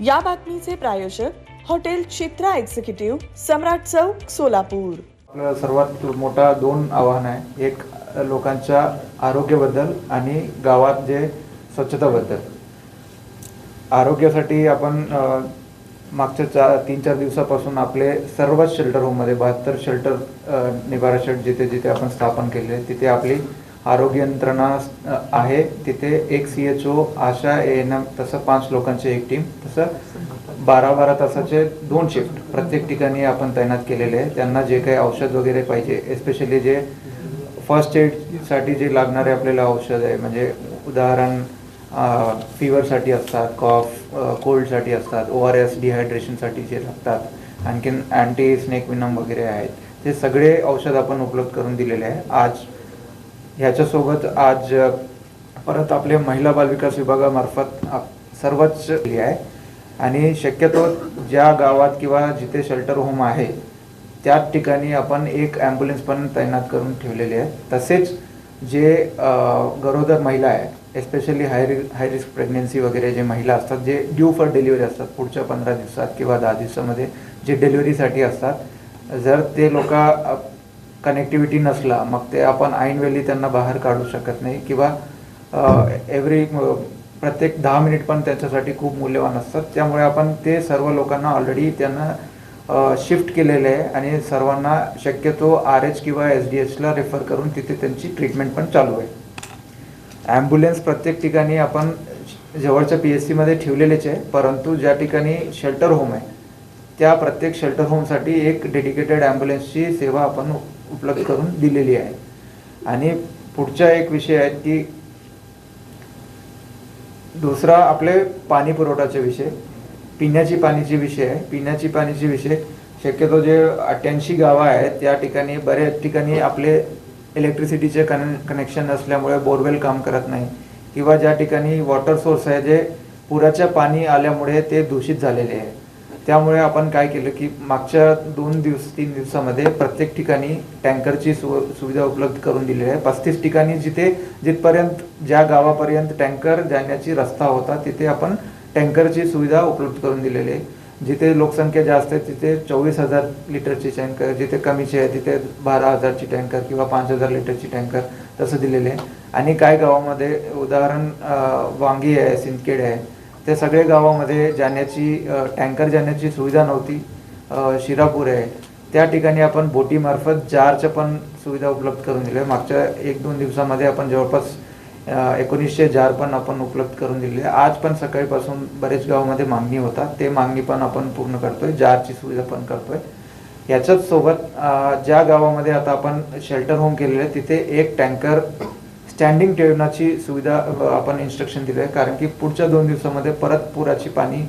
या बातमीचे प्रायोजक हॉटेल चित्रा एक्झिक्युटिव्ह सम्राट चौक सोलापूर. आपलं सर्वात मोठा दोन आव्हान आहे. एक लोकांच्या आरोग्याबद्दल आणि गावात जे स्वच्छताबद्दल. आरोग्यासाठी आपण मागच्या चार तीन चार दिवसापासून आपले सर्वच शेल्टर होममध्ये बहात्तर शेल्टर निवारा शेड जिथे जिथे आपण स्थापन केले तिथे आपली आरोग्य यंत्रणा आहे. तिथे एक C H O ASHA N M तसं पाच लोकांची एक टीम तसं बारा बारा तासाचे दोन शिफ्ट प्रत्येक ठिकाणी आपण तैनात केलेले आहे. त्यांना जे काही औषध वगैरे पाहिजे एस्पेशली जे फर्स्ट एडसाठी जे लागणारे आपल्याला औषध आहे. म्हणजे उदाहरण फिवरसाठी असतात कॉफ कोल्डसाठी असतात ओ आर एस डिहायड्रेशनसाठी जे लागतात. आणखीन अँटी स्नेक विनम वगैरे आहेत. ते सगळे औषध आपण उपलब्ध करून दिलेले आहे. आज ह्याच्यासोबत आज परत आपले महिला बालविकास विभागामार्फत सर्वच केली आहे. आणि शक्यतो ज्या गावात किंवा जिथे शेल्टर होम आहे त्याच ठिकाणी आपण एक ॲम्ब्युलन्स पण तैनात करून ठेवलेली आहे. तसेच जे गरोदर महिला आहे एस्पेशली हाय रि हाय रिस्क प्रेग्नेन्सी वगैरे जे महिला असतात जे ड्यू फॉर डिलिव्हरी असतात पुढच्या पंधरा दिवसात किंवा दहा दिवसामध्ये जे डिलिव्हरीसाठी असतात जर ते लोक कनेक्टिव्हिटी नसला मग ते आपण ऐनवेळी त्यांना बाहेर काढू शकत नाही किंवा एव्हरी प्रत्येक दहा मिनिट पण त्यांच्यासाठी खूप मूल्यवान असतात. त्यामुळे आपण ते सर्व लोकांना ऑलरेडी त्यांना शिफ्ट केलेले आहे आणि सर्वांना शक्यतो आर एच किंवा एस डी एचला रेफर करून तिथे त्यांची ट्रीटमेंट पण चालू आहे. ॲम्ब्युलन्स प्रत्येक ठिकाणी आपण जवळच्या पी एस सीमध्ये ठेवलेलेच आहे परंतु ज्या ठिकाणी शेल्टर होम आहे त्या प्रत्येक शेल्टर होमसाठी एक डेडिकेटेड ॲम्ब्युलन्सची सेवा आपण उपलब्ध करून दिलेली आहे. आणि पुढचा एक विषय आहे की दुसरा आपले पाणी पुरवठ्याचे विषय पिण्याची पाणीचे विषय आहे. पिण्याची पाण्याची विषय शक्यतो जे अठ्ठ्याऐंशी गावं आहेत त्या ठिकाणी बऱ्याच ठिकाणी आपले इलेक्ट्रिसिटीचे कने कनेक्शन नसल्यामुळे बोरवेल काम करत नाही. किंवा ज्या ठिकाणी वॉटर सोर्स आहे जे पुराच्या पाणी आल्यामुळे ते दूषित झालेले आहे. त्यामुळे आपण काय केलं की मागच्या दोन दिवस तीन दिवसामध्ये प्रत्येक ठिकाणी टँकरची सु सुविधा उपलब्ध करून दिलेली आहे. पस्तीस ठिकाणी जिथे जिथपर्यंत ज्या गावापर्यंत टँकर जाण्याची रस्ता होता तिथे आपण टँकरची सुविधा उपलब्ध करून दिलेली आहे. जिथे लोकसंख्या जास्त आहे तिथे चोवीस हजार लिटरची टँकर जिथे कमीची आहे तिथे बारा हजारची टँकर किंवा पाच हजार लिटरची टँकर तसं दिलेले आहे. आणि काय गावामध्ये उदाहरण वांगी आहे सिंदखेड आहे ते सगळे गावामध्ये जाण्याची टँकर जाण्याची सुविधा नव्हती. शिरापूर आहे. त्या ठिकाणी आपण बोटीमार्फत जारच्या पण सुविधा उपलब्ध करून दिल्या मागच्या एक दोन दिवसामध्ये आपण जवळपास एकोणीसशे जार पण आपण उपलब्ध करून दिले आहे. आज पण सकाळीपासून बरेच गावामध्ये मागणी होता ते मागणी पण आपण पूर्ण करतोय. जारची सुविधा पण करतोय. याच्याच सोबत ज्या गावामध्ये आता आपण शेल्टर होम केलेले आहे तिथे एक टँकर स्टँडिंग ठेवण्याची सुविधा आपण इन्स्ट्रक्शन दिलं आहे. कारण की पुढच्या दोन दिवसामध्ये परत पुराची पाणी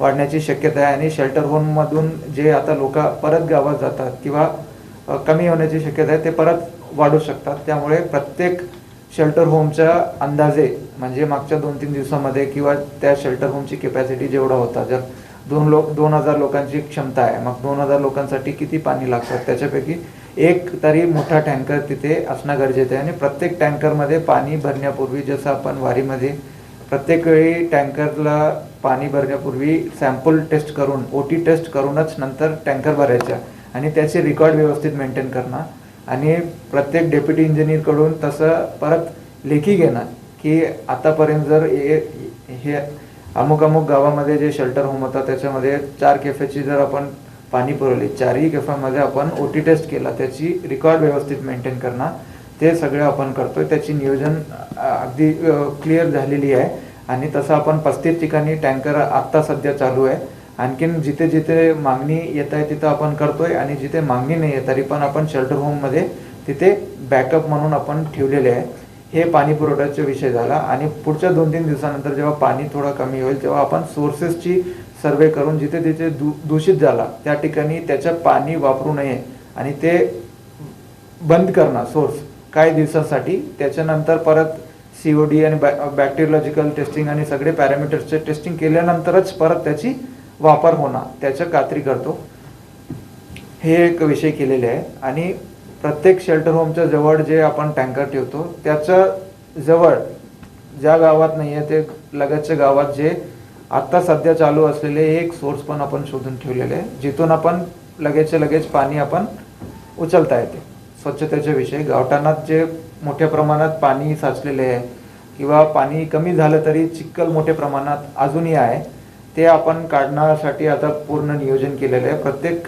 वाढण्याची शक्यता आहे आणि शेल्टर होममधून जे आता लोक परत गावात जातात किंवा कमी होण्याची शक्यता आहे ते परत वाढू शकतात. त्यामुळे प्रत्येक शेल्टर होमच्या अंदाजे म्हणजे मागच्या दोन तीन दिवसामध्ये किंवा त्या शेल्टर होमची कॅपॅसिटी जेवढा होता जर दोन लोक दोन हजार लोकांची क्षमता आहे मग दोन हजार लोकांसाठी किती पाणी लागतात त्याच्यापैकी एक तरी मोठा टँकर तिथे असणं गरजेचं आहे आणि प्रत्येक टँकरमध्ये पाणी भरण्यापूर्वी जसं आपण वारीमध्ये प्रत्येक वेळी टँकरला पाणी भरण्यापूर्वी सॅम्पल टेस्ट करून ओ टी टेस्ट करूनच नंतर टँकर भरायचा आणि त्याचे रेकॉर्ड व्यवस्थित मेंटेन करणं आणि प्रत्येक डेप्युटी इंजिनियरकडून तसं परत लेखी घेणं की आतापर्यंत जर हे हे अमुक अमुक गावामध्ये जे शेल्टर होम होता त्याच्यामध्ये चार केफेची जर आपण पाणी पुरवली. चारही केफामध्ये आपण ओ टी टेस्ट केला. त्याची रेकॉर्ड व्यवस्थित मेंटेन करणं ते सगळं आपण करतोय. त्याची नियोजन अगदी क्लिअर झालेली आहे. आणि तसं आपण पस्तीस ठिकाणी टँकर आत्ता सध्या चालू आहे. आणखीन जिथे जिथे मागणी येत आहे तिथं आपण करतोय. आणि जिथे मागणी नाही आहे तरी पण आपण शेल्टर होममध्ये तिथे बॅकअप म्हणून आपण ठेवलेले आहे. हे पाणी पुरवठ्याचा विषय झाला. आणि पुढच्या दोन तीन दिवसानंतर जेव्हा पाणी थोडं कमी होईल तेव्हा आपण सोर्सेसची सर्वे करून जिथे तिथे दू दूषित झाला त्या ठिकाणी त्याचं पाणी वापरू नये आणि ते बंद करणं सोर्स काही दिवसांसाठी. त्याच्यानंतर परत सी ओ डी आणि बॅ बॅक्टेरियोलॉजिकल टेस्टिंग आणि सगळे पॅरामीटर्सचे टेस्टिंग केल्यानंतरच परत त्याची वापर होणार. त्याचं खात्री करतो. हे एक विषय केलेले आहे. आणि प्रत्येक शेल्टर होमच्या जवळ जे आपण टँकर ठेवतो त्याच्याजवळ ज्या गावात नाही आहे ते लगतच्या गावात जे आत्ता सध्या चालू असलेले एक सोर्स पण आपण शोधून ठेवलेले आहे जिथून आपण लगेचच्या लगेच पाणी आपण उचलता येते. स्वच्छतेचे विषय गावठाणात जे मोठ्या प्रमाणात पाणी साचलेले आहे किंवा पाणी कमी झालं तरी चिखल मोठ्या प्रमाणात अजूनही आहे ते आपण काढण्यासाठी आता पूर्ण नियोजन केलेलं आहे. प्रत्येक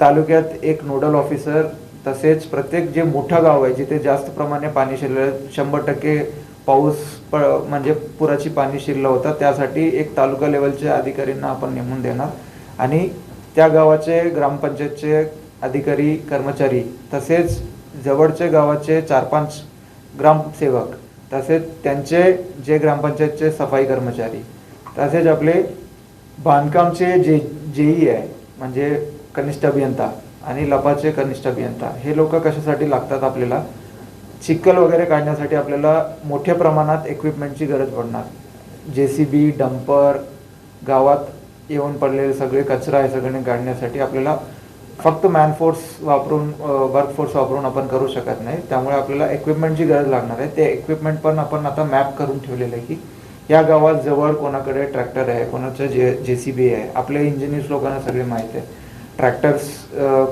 तालुक्यात एक नोडल ऑफिसर तसेच प्रत्येक जे मोठं गाव आहे जिथे जास्त प्रमाणे पाणी शिरलं आहे, शंभर टक्के पाऊस प म्हणजे पुराची पाणी शिरलं होतं त्यासाठी एक तालुका लेवलच्या अधिकाऱ्यांना आपण नेमून देणार. आणि त्या गावाचे ग्रामपंचायतचे अधिकारी कर्मचारी तसेच जवळचे गावाचे चार पाच ग्रामसेवक तसेच त्यांचे जे ग्रामपंचायतचे सफाई कर्मचारी तसेच आपले बांधकामचे जे जेई आहे म्हणजे कनिष्ठ अभियंता आणि लपाचे कनिष्ठ अभियंता हे लोक कशासाठी लागतात आपल्याला? चिखल वगैरे काढण्यासाठी आपल्याला मोठ्या प्रमाणात इक्विपमेंटची गरज पडणार. जे सी बी डंपर गावात येऊन पडलेले सगळे कचरा आहे सगळे काढण्यासाठी आपल्याला फक्त मॅनफोर्स वापरून वर्कफोर्स वापरून आपण करू शकत नाही. त्यामुळे आपल्याला इक्विपमेंटची गरज लागणार आहे. ते इक्विपमेंट पण आपण आता मॅप करून ठेवलेलं आहे की या गावात जवळ कोणाकडे ट्रॅक्टर आहे कोणाचं जे जे सी बी आहे. आपले इंजिनियर्स लोकांना सगळे माहीत आहे. ट्रॅक्टर्स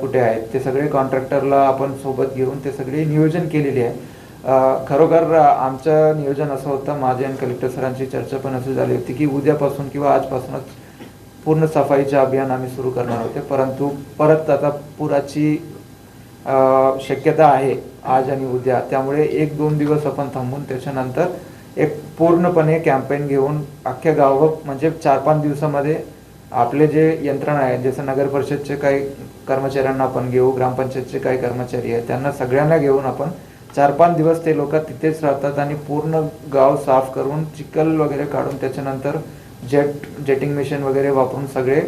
कुठे आहेत? ते सगळे कॉन्ट्रॅक्टरला आपण सोबत घेऊन ते सगळे नियोजन केलेले आहे. खरोखर आमचं नियोजन असं होतं माझे आणि कलेक्टर सरांची चर्चा पण अशी झाली होती की उद्यापासून किंवा आजपासूनच पूर्ण सफाईचे अभियान आम्ही सुरू करणार होते. परंतु परत आता पुराची शक्यता आहे आज आणि उद्या. त्यामुळे एक दोन दिवस आपण थांबून त्याच्यानंतर एक पूर्णपणे कॅम्पेन घेऊन अख्ख्या गावभर म्हणजे चार पाच दिवसामध्ये आपले जे यंत्रणा आहे जसं नगर परिषदचे काही कर्मचाऱ्यांना आपण घेऊ ग्रामपंचायतचे काही कर्मचारी आहेत त्यांना सगळ्यांना घेऊन आपण चार पाच दिवस ते लोक तिथेच राहतात आणि पूर्ण गाव साफ करून चिखल वगैरे काढून त्याच्यानंतर जेट जेटिंग मशीन वगैरे वापरून सगळे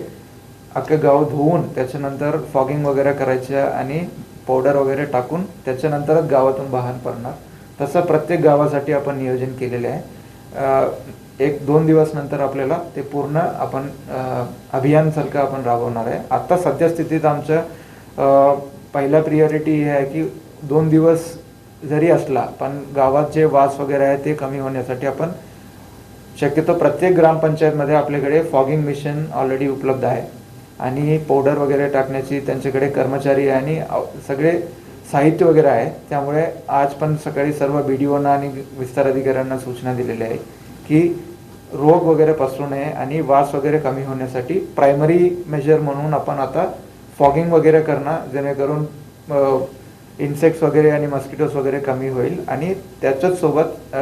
अख्खे गाव धुवून त्याच्यानंतर फॉगिंग वगैरे करायचे आणि पावडर वगैरे टाकून त्याच्यानंतरच गावातून बाहेर पडणार. तसं प्रत्येक गावासाठी आपण नियोजन केलेले आहे. एक दोन दिवस नंतर आपल्याला ते पूर्ण आपण अं, अभियानसारखं आपण राबवणार आहे. आत्ता सध्या स्थितीत आमचं पहिला प्रियॉरिटी हे आहे की दोन दिवस जरी असला पण गावात जे वास वगैरे आहे ते कमी होण्यासाठी आपण शक्यतो प्रत्येक ग्रामपंचायतमध्ये आपल्याकडे फॉगिंग मिशन ऑलरेडी उपलब्ध आहे. आणि पावडर वगैरे टाकण्याची त्यांच्याकडे कर्मचारी आहे आणि सगळे साहित्य वगैरे आहे. त्यामुळे आज पण सकाळी सर्व बी डी ओना आणि विस्तार अधिकाऱ्यांना सूचना दिलेल्या आहे की रोग वगैरे पसरू नये आणि वास वगैरे कमी होण्यासाठी प्रायमरी मेजर म्हणून आपण आता फॉगिंग वगैरे करणं जेणेकरून इन्सेक्ट्स वगैरे आणि मस्किटोज वगैरे कमी होईल आणि त्याच्याच सोबत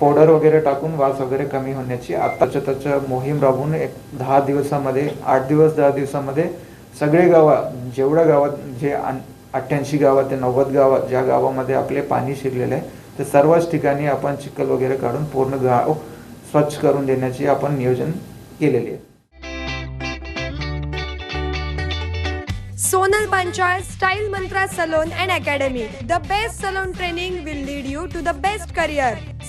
पावडर वगैरे टाकून वास वगैरे कमी होण्याची आत्ताच्या त्याच्या मोहीम राबवून एक दहा दिवसामध्ये आठ दिवस दहा दिवसामध्ये सगळे गावा जेवढ्या गावात जे अठ्ठ्याऐंशी गावात ते नव्वद गावात ज्या गावामध्ये आपले पाणी शिरलेले आहे तर सर्वच ठिकाणी आपण चिखल वगैरे काढून पूर्ण गाव स्वच्छ करून देण्याची आपण नियोजन केलेले आहे. Sonal Panchal style Mantra salon and academy. The best salon training will lead you to the best career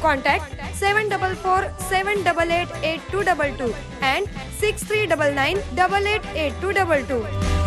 Contact 744 and 6399 888 -222.